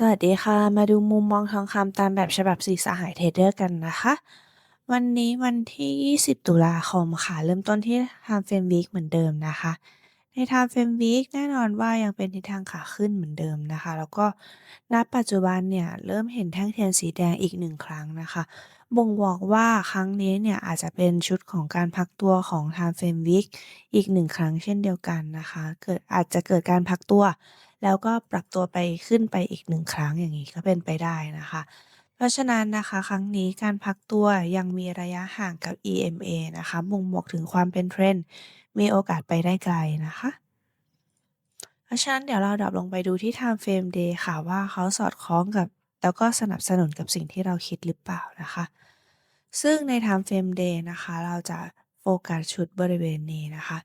สวัสดีค่ะ มาดูมุมมองทองคำตามแบบฉบับสีสหายเทรดเดอร์กันนะคะ วันนี้วันที่ 20 ตุลาคมค่ะ เริ่มต้นที่ Time Frame Week เหมือนเดิมนะคะ ใน Time Frame Week แน่นอนว่ายังเป็นทิศทางขาขึ้นเหมือนเดิมนะคะ แล้วก็ณปัจจุบันเนี่ยเริ่มเห็นแท่งเทียนสีแดงอีกหนึ่งครั้งนะคะ บ่งบอกว่าครั้งนี้เนี่ยอาจจะเป็นชุดของการพักตัวของ Time Frame Week อีกหนึ่งครั้งเช่นเดียวกันนะคะ เกิดอาจจะเกิดการพักตัว แล้วก็ปรับตัวไป ขึ้นไปอีกหนึ่งครั้ง อย่างนี้ ก็เป็นไปได้นะคะ เพราะฉะนั้นนะคะ ครั้งนี้การพักตัวยังมีระยะห่างกับ EMA นะคะ บ่งบอกถึงความเป็น Trend มีโอกาสไปได้ไกลนะคะ เพราะฉะนั้น เดี๋ยวเราดร็อปลงไปดูที่ Time Frame Day ค่ะว่า เขาสอดคล้องกับ แล้วก็สนับสนุนกับสิ่งที่เราคิดหรือเปล่านะคะ ซึ่งใน Time Frame Day นะคะ เราจะโฟกัสชุดบริเวณนี้นะคะ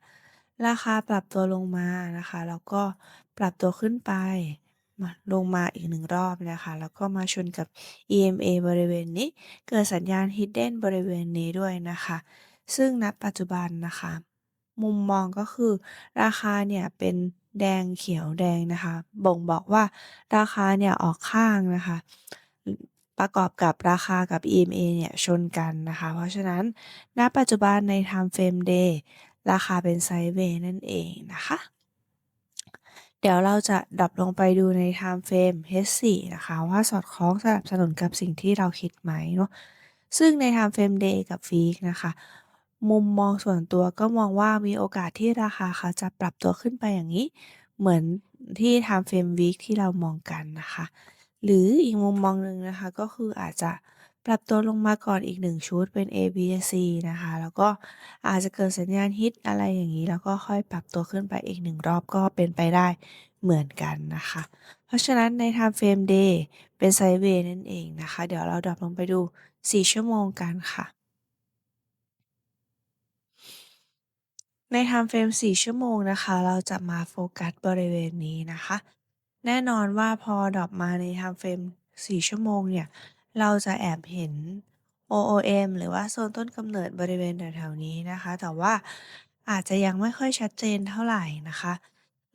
ราคาปรับตัวลงมานะคะ แล้วก็ปรับตัวขึ้นไปมาลงมาอีกหนึ่งรอบนะคะ แล้วก็มาชนกับ EMA บริเวณนี้ เกิดสัญญาณ Hidden บริเวณนี้ด้วยนะคะ ซึ่งณปัจจุบันนะคะ มุมมองก็คือ ราคาเนี่ยเป็นแดงเขียวแดงนะคะ บ่งบอกว่าราคาเนี่ยออกข้างนะคะ ประกอบกับราคากับ EMA เนี่ยชนกันนะคะ เพราะฉะนั้นณปัจจุบันใน Time Frame Day ราคาเป็นไซด์เวย์นั่นเองนะคะ เดี๋ยวเราจะดร็อปลงไปดูใน Time Frame H4 นะคะ ว่าสอดคล้องสนับสนุนกับสิ่งที่เราคิดไหมเนาะซึ่งใน Time Frame Day กับ Week นะคะ มุมมองส่วนตัวก็มองว่ามีโอกาสที่ราคาเขาจะปรับตัวขึ้นไปอย่างนี้ เหมือนที่ Time Frame Week ที่เรามองกันนะคะ หรืออีกมุมมองหนึ่งนะคะก็คืออาจจะ ปรับตัวลงมาก่อนอีกหนึ่งชุดเป็น A B C นะคะ แล้วก็อาจจะเกิดสัญญาณฮิตอะไรอย่างนี้ แล้วก็ค่อยปรับตัวขึ้นไปอีกหนึ่งรอบก็เป็นไปได้เหมือนกันนะคะ เพราะฉะนั้นใน Time Frame Day เป็นไซเวย์นั่นเองนะคะ เดี๋ยวเราดรอปลงไปดู 4 ชั่วโมงกันค่ะ ใน Time Frame 4 ชั่วโมงนะคะ เราจะมาโฟกัสบริเวณนี้นะคะ แน่นอนว่าพอดรอปมาใน Time Frame 4 ชั่วโมงเนี่ย เราจะแอบเห็น OOM หรือว่าโซนต้นกำเนิดบริเวณแถวๆนี้นะคะ แต่ว่าอาจจะยังไม่ค่อยชัดเจนเท่าไหร่นะคะ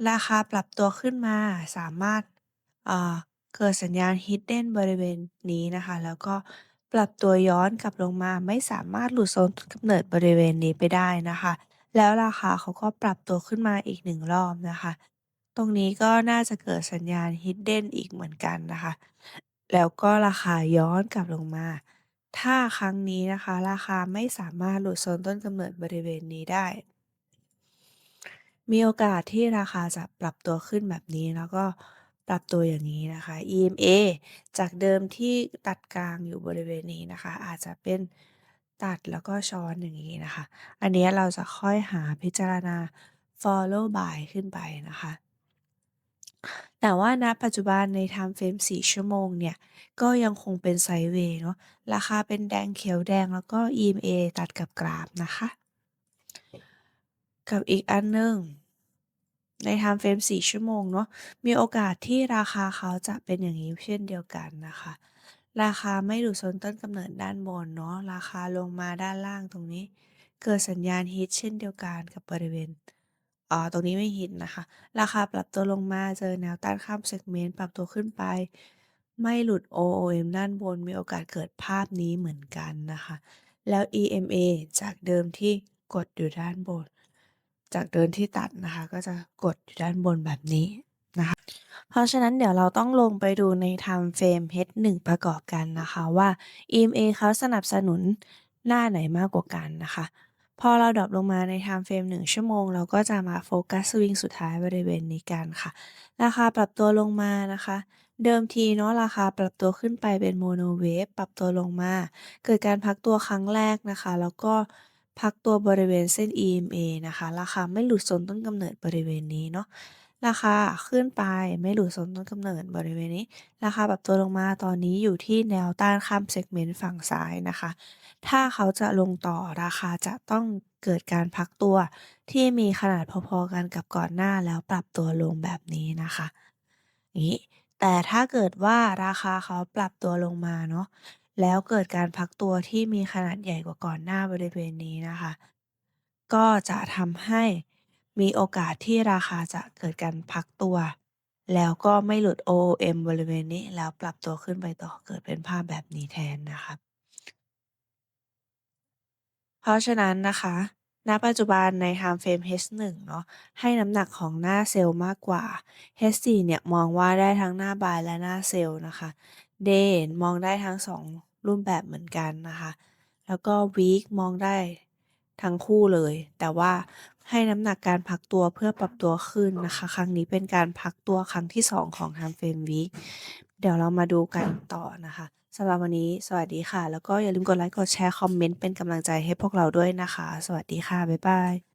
ราคาปรับตัวขึ้นมาสามารถอ่าเกิดสัญญาณ Hidden บริเวณนี้นะคะ แล้วก็ปรับตัวย้อนกลับลงมาไม่สามารถหลุดโซนต้นกำเนิดบริเวณนี้ไปได้นะคะ แล้วราคาเขาก็ปรับตัวขึ้นมาอีกหนึ่งรอบนะคะ ตรงนี้ก็น่าจะเกิดสัญญาณ Hidden อีกเหมือนกันนะคะ แล้วก็ราคาย้อนกลับลงมา ถ้าครั้งนี้นะคะ ราคาไม่สามารถหลุดโซนต้นกำเนิดบริเวณนี้ได้ มีโอกาสที่ราคาจะปรับตัวขึ้นแบบนี้แล้วก็ปรับตัวอย่างนี้นะคะ EMA จากเดิมที่ตัดกลางอยู่บริเวณนี้นะคะ อาจจะเป็นตัดแล้วก็ช้อนอย่างนี้นะคะ อันนี้เราจะค่อยหาพิจารณา Follow Buy ขึ้นไปนะคะ แต่ว่า ณ ปัจจุบันใน Time Frame 4ชั่วโมงเนี่ย ก็ยังคงเป็นไซด์เวย์เนาะ ราคาเป็นแดง เขียว แดง แล้วก็ EMA ตัดกับกราฟนะคะ กับอีกอันหนึ่ง ใน Time Frame 4ชั่วโมงเนาะ มีโอกาสที่ราคาเขาจะเป็นอย่างนี้เช่นเดียวกันนะคะ ราคาไม่หลุดโซนต้นกำเนิดด้านบนเนาะ ราคาลงมาด้านล่างตรงนี้ เกิดสัญญาณฮิตเช่นเดียวกันกับบริเวณ อ่า ตรงนี้ไม่ฮิตนะคะ ราคาปรับตัวลงมา เจอแนวต้านข้ามเซกเมนต์ ปรับตัวขึ้นไป ไม่หลุด OOM ด้านบน มีโอกาสเกิดภาพนี้เหมือนกันนะคะ แล้ว EMA จากเดิมที่กดอยู่ด้านบน จากเดิมที่ตัดนะคะ ก็จะกดอยู่ด้านบนแบบนี้นะคะ เพราะฉะนั้นเดี๋ยวเราต้องลงไปดูใน Time Frame H1 ประกอบกันนะคะว่า EMA เขาสนับสนุนหน้าไหนมากกว่ากันนะคะ พอเราดรอปลงมาใน Time Frame 1 ชั่วโมง เราก็จะมาโฟกัสสวิงสุดท้ายบริเวณนี้กันค่ะ ราคาปรับตัวลงมานะคะ เดิมทีเนาะราคาปรับตัวขึ้นไปเป็นโมโนเวฟปรับตัวลงมา เกิดการพักตัวครั้งแรกนะคะ แล้วก็พักตัวบริเวณเส้น EMA นะคะ ราคาไม่หลุดโซนต้นกำเนิดบริเวณนี้เนาะ ราคาขึ้นไปไม่หลุดโซนต้นกำเนิดบริเวณนี้ ราคาปรับตัวลงมาตอนนี้อยู่ที่แนวต้านข้ามเซกเมนต์ฝั่งซ้ายนะคะ ถ้าเขาจะลงต่อราคาจะต้องเกิดการพักตัว ที่มีขนาดพอๆกันกับก่อนหน้าแล้วปรับตัวลงแบบนี้นะคะงี้แต่ถ้าเกิดว่าราคาเขาปรับตัวลงมาเนาะแล้วเกิดการพักตัวที่มีขนาดใหญ่กว่าก่อนหน้าบริเวณนี้นะคะ ก็จะทำให้ มีโอกาสที่ราคาจะเกิดการพักตัว แล้วก็ไม่หลุด OOM บริเวณนี้ แล้วปรับตัวขึ้นไปต่อเกิดเป็นภาพแบบนี้แทนนะคะเพราะฉะนั้นนะคะ ณ ปัจจุบันใน Time Frame H1 เนาะให้น้ำหนักของหน้าเซลล์มากกว่า H4 เนี่ยมองว่าได้ทั้งหน้า Buy และหน้า Sell นะคะ Day มองได้ทั้ง 2 รูปแบบเหมือนกันนะคะ แล้วก็ Week มองได้ ทั้งคู่เลย แต่ว่าให้น้ำหนักการพักตัวเพื่อปรับตัวขึ้นนะคะ ครั้งนี้เป็นการพักตัวครั้งที่ 2 ของ Time Frame Week เดี๋ยวเรามาดูกันต่อนะคะสำหรับวันนี้สวัสดีค่ะ แล้วก็อย่าลืมกดไลค์กดแชร์คอมเมนต์เป็นกำลังใจให้พวกเราด้วยนะคะ สวัสดีค่ะ บ๊ายบาย